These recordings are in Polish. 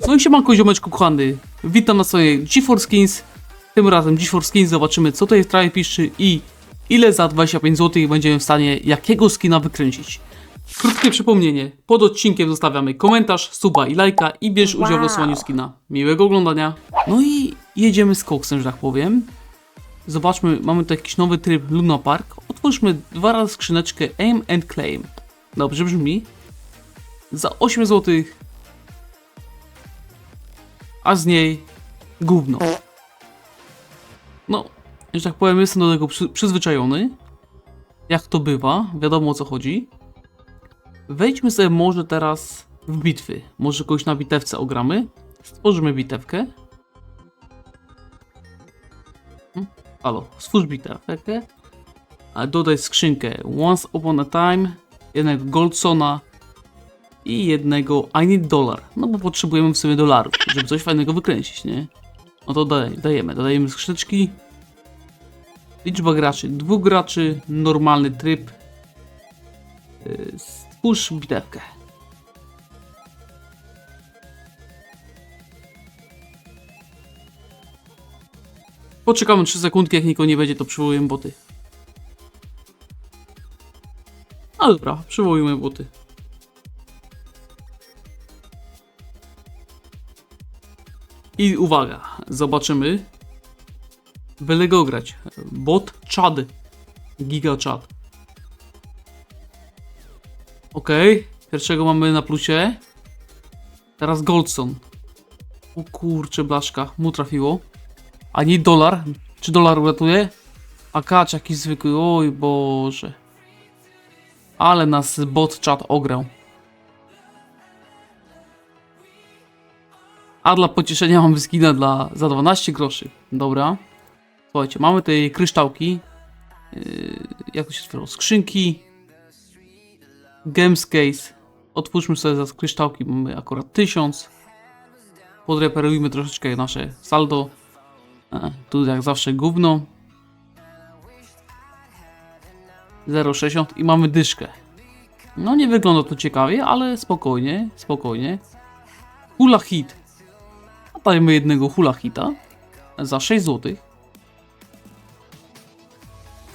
No i siemanko ziomeczku kochany, witam na swojej GeForce Skins. Tym razem GeForce Skins zobaczymy co to jest traje piszczy i ile za 25 zł będziemy w stanie jakiego skina wykręcić. Krótkie przypomnienie, pod odcinkiem zostawiamy komentarz, suba i lajka i bierz udział w losowaniu skina. Miłego oglądania. No i jedziemy z koksem, że tak powiem. Zobaczmy, mamy tu jakiś nowy tryb Luna Park. Otwórzmy dwa razy skrzyneczkę Aim and Claim. Dobrze brzmi. Za 8 zł a z niej gówno. No, że tak powiem, jestem do tego przy, przyzwyczajony. Jak to bywa, wiadomo o co chodzi. Wejdźmy sobie może teraz w bitwy. Może kogoś na bitewce ogramy. Stworzymy bitewkę. Hmm? Halo, stwórz bitewkę. A dodaj skrzynkę Once Upon a Time, jednego Goldsona, i jednego I need dollar. No bo potrzebujemy w sumie dolarów, żeby coś fajnego wykręcić, nie? No to daj, dajemy, dodajemy skrzyneczki. Liczba graczy, dwóch graczy, normalny tryb. Yy, Stwórz bitewkę. Poczekamy 3 sekundki, jak nikogo nie będzie, to przywołujemy boty. A dobra, przywołujemy boty. I uwaga, zobaczymy. Byle go grać. Bot Chad. Giga Chad. Okej, pierwszego mamy na plusie. Teraz Goldson. O kurcze blaszka, mu trafiło. A nie dolar. Czy dolar uratuje? A kacz jakiś zwykły, oj Boże. Ale nas bot chat ograł. A dla pocieszenia mamy skina dla, za 12 groszy. Dobra. Słuchajcie, mamy tutaj kryształki. Yy, jak to się otwierało? Skrzynki. Games case. Otwórzmy sobie za kryształki. Mamy akurat 1000. Podreperujmy troszeczkę nasze saldo. E, tu jak zawsze gówno. 0,60 i mamy dyszkę. No nie wygląda to ciekawie, ale spokojnie, spokojnie. Hula hit. Dajmy jednego hula hita za 6 zł.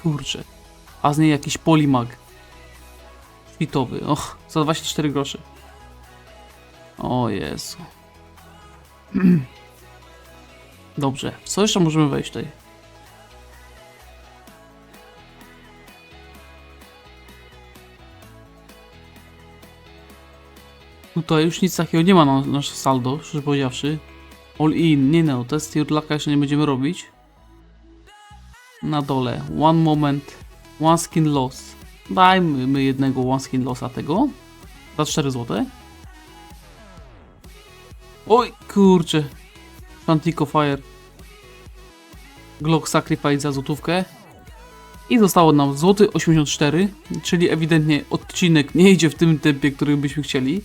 Kurczę. A z niej jakiś polimag. Fitowy. Och, za 24 groszy. O Jezu. Dobrze. Co jeszcze możemy wejść tutaj? Tutaj już nic takiego nie ma na nasze saldo, szczerze powiedziawszy. All in, nie no, test Jurlaka jeszcze nie będziemy robić. Na dole, one moment, one skin loss. Dajmy my jednego one skin lossa tego. Za 4 zł. Oj, kurczę. Fantico Fire. Glock Sacrifice za złotówkę. I zostało nam złoty 84, czyli ewidentnie odcinek nie idzie w tym tempie, który byśmy chcieli.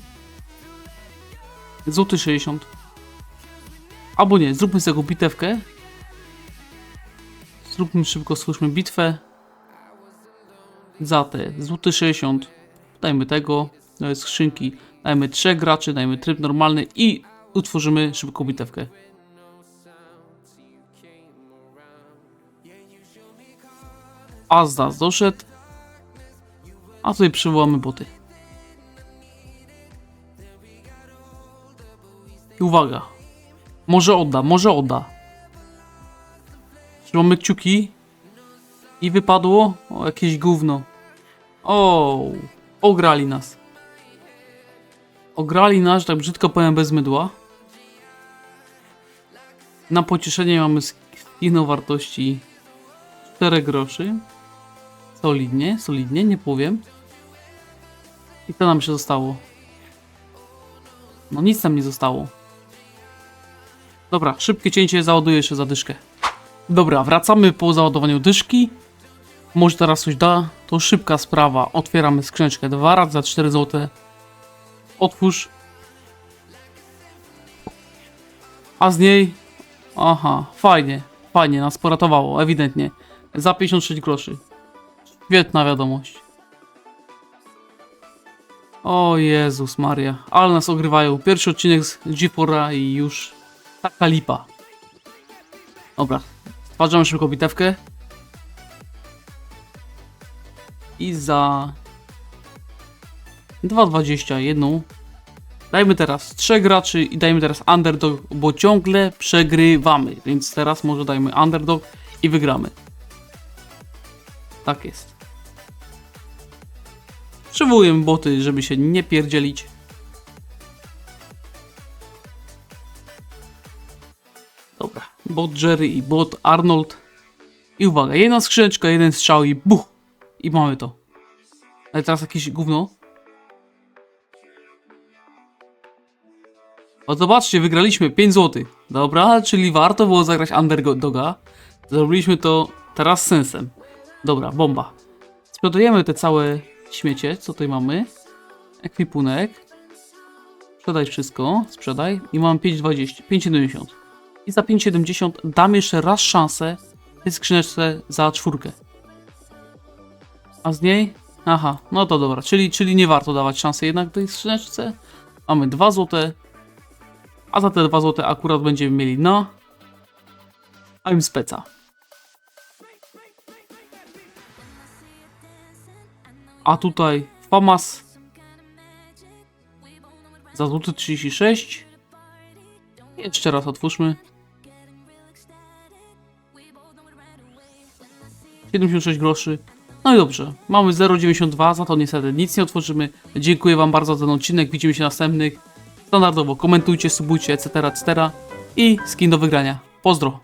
Złoty 60. Albo nie, zróbmy sobie taką bitewkę. Zróbmy szybko, stwórzmy bitwę. Za te złoty 60. Dajmy tego. Dajmy skrzynki. Dajmy trzech graczy, dajmy tryb normalny i utworzymy szybką bitewkę. Azdas doszedł. A tutaj przywołamy boty. I uwaga. Może odda, może odda. Trzymamy kciuki. I wypadło o, jakieś gówno. O, ograli nas. Ograli nas, tak brzydko powiem, bez mydła. Na pocieszenie mamy skin wartości 4 groszy. Solidnie, solidnie, nie powiem. I to nam się zostało. No nic nam nie zostało. Dobra, szybkie cięcie, załaduję jeszcze za dyszkę. Dobra, wracamy po załadowaniu dyszki. Może teraz coś da. To szybka sprawa. Otwieramy skrzyneczkę dwa razy za 4 zł. Otwórz. A z niej... Aha, fajnie. Fajnie, nas poratowało, ewidentnie. Za 56 groszy. Świetna wiadomość. O Jezus Maria, ale nas ogrywają. Pierwszy odcinek z G4 i już taka lipa. Dobra, stwarzamy szybko bitewkę. I za 2.20 jedną. Dajmy teraz trzech graczy i dajmy teraz underdog, bo ciągle przegrywamy. Więc teraz może dajmy underdog i wygramy. Tak jest. Przywołuję boty, żeby się nie pierdzielić. Dobra, bot Jerry i bot Arnold. I uwaga, jedna skrzyneczka, jeden strzał i buch! I mamy to. Ale teraz jakieś gówno. O zobaczcie, wygraliśmy 5 zł. Dobra, czyli warto było zagrać underdoga. Zrobiliśmy to teraz z sensem. Dobra, bomba. Sprzedajemy te całe śmiecie, co tutaj mamy. Ekwipunek. Sprzedaj wszystko, sprzedaj. I mam 5,20, 5,70. I za 5,70 dam jeszcze raz szansę tej skrzyneczce za czwórkę. A z niej? Aha, no to dobra, czyli, czyli nie warto dawać szansy jednak tej skrzyneczce. Mamy 2 złote. A za te 2 złote akurat będziemy mieli na... I'm speca. A tutaj Famas za złoty 36. Jeszcze raz otwórzmy. 76 groszy. No i dobrze, mamy 0,92, za to niestety nic nie otworzymy. Dziękuję Wam bardzo za ten odcinek, widzimy się następnych. Standardowo komentujcie, subujcie, etc., etc. I skin do wygrania. Pozdro!